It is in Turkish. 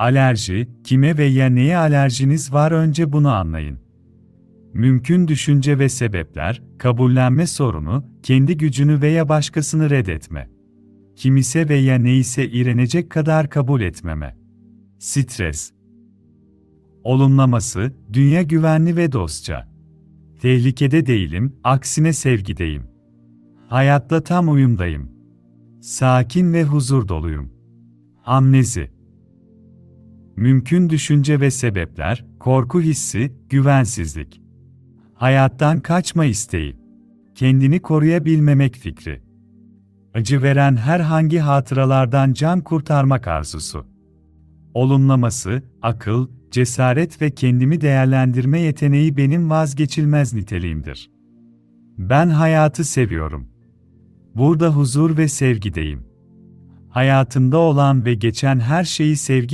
Alerji, kime ve ya neye alerjiniz var önce bunu anlayın. Mümkün düşünce ve sebepler, kabullenme sorunu, kendi gücünü veya başkasını reddetme. Kimise veya neyse iğrenecek kadar kabul etmeme. Stres. Olumlaması, dünya güvenli ve dostça. Tehlikede değilim, aksine sevgideyim. Hayatla tam uyumdayım. Sakin ve huzur doluyum. Amnezi. Mümkün düşünce ve sebepler, korku hissi, güvensizlik. Hayattan kaçma isteği. Kendini koruyabilmemek fikri. Acı veren herhangi hatıralardan can kurtarmak arzusu. Olumlaması, akıl, cesaret ve kendimi değerlendirme yeteneği benim vazgeçilmez niteliğimdir. Ben hayatı seviyorum. Burada huzur ve sevgideyim. Hayatımda olan ve geçen her şeyi sevgiyle